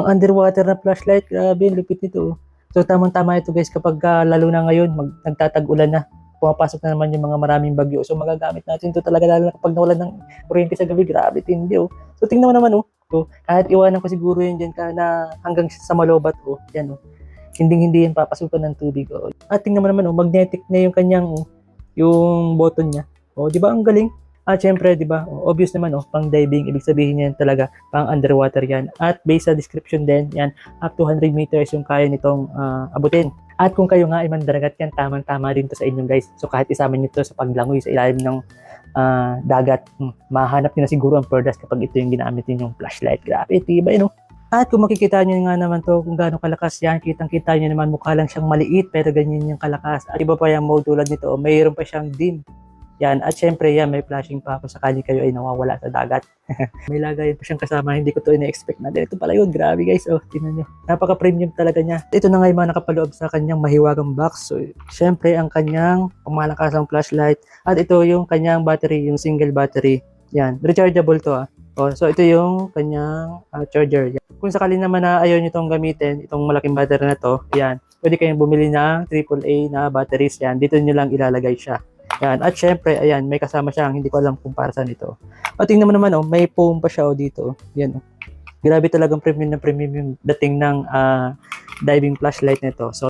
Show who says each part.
Speaker 1: Ang underwater na flashlight, grabe, ang lupit nito. oh. So tamang-tama ito guys kapag ah, lalo na ngayon, mag, nagtatag-ulan na. Pumapasok na naman yung mga maraming bagyo. So magagamit natin ito talaga lalo na kapag nawalan ng kuryente sa gabi. Grabe, tindi oh. So tingnan mo naman oh. So, kahit iwanan ko siguro yan dyan ka na hanggang sa malobat oh. Yan oh. Hindi hindi yan papasukan ng tubig oh. At tingnan mo naman oh, magnetic na yung kanyang oh, yung button niya. Oh, di ba ang galing? At syempre, di ba, obvious naman, oh, pang diving, ibig sabihin yan talaga, pang underwater yan. At based sa description din, yan, up to 100 meters yung kaya nitong ah, abutin. At kung kayo nga ay mandaragat yan, tamang-tama din to sa inyo guys. So kahit isama nyo to sa paglangoy sa ilalim ng ah, dagat, hmm, mahanap nyo na siguro ang Perdas kapag ito yung ginamit ninyong flashlight. Grabe, tibay no? At kung makikita nyo nga naman to kung gaano kalakas yan, kitang-kita nyo naman mukha lang siyang maliit pero ganyan yung kalakas. At iba pa yung mode tulad nito, mayroon pa siyang dim. Yan, at syempre yan, may flashing pa kung sakali kayo ay nawawala sa dagat. may lagayan pa siyang kasama, hindi ko to ina-expect na. Ito pala yun, grabe guys, oh, tingnan nyo. Napaka-premium talaga niya. Ito na nga yung mga nakapaloob sa kanyang mahiwagang box. So, syempre, ang kanyang pamalakasang flashlight. At ito yung kanyang battery, yung single battery. Yan, rechargeable to ah. Oh, so ito yung kanyang ah, charger. Yan. Kung sakali naman na ayaw nyo itong gamitin, itong malaking battery na to, yan, pwede kayong bumili ng AAA na batteries yan. Dito nyo lang ilalagay siya. Yan. At syempre, ayan, may kasama siyang hindi ko alam kung para saan ito. At tingnan mo naman, oh, may foam pa siya oh, dito. Yan, oh. Grabe talagang premium na premium yung dating ng ah, diving flashlight nito. So,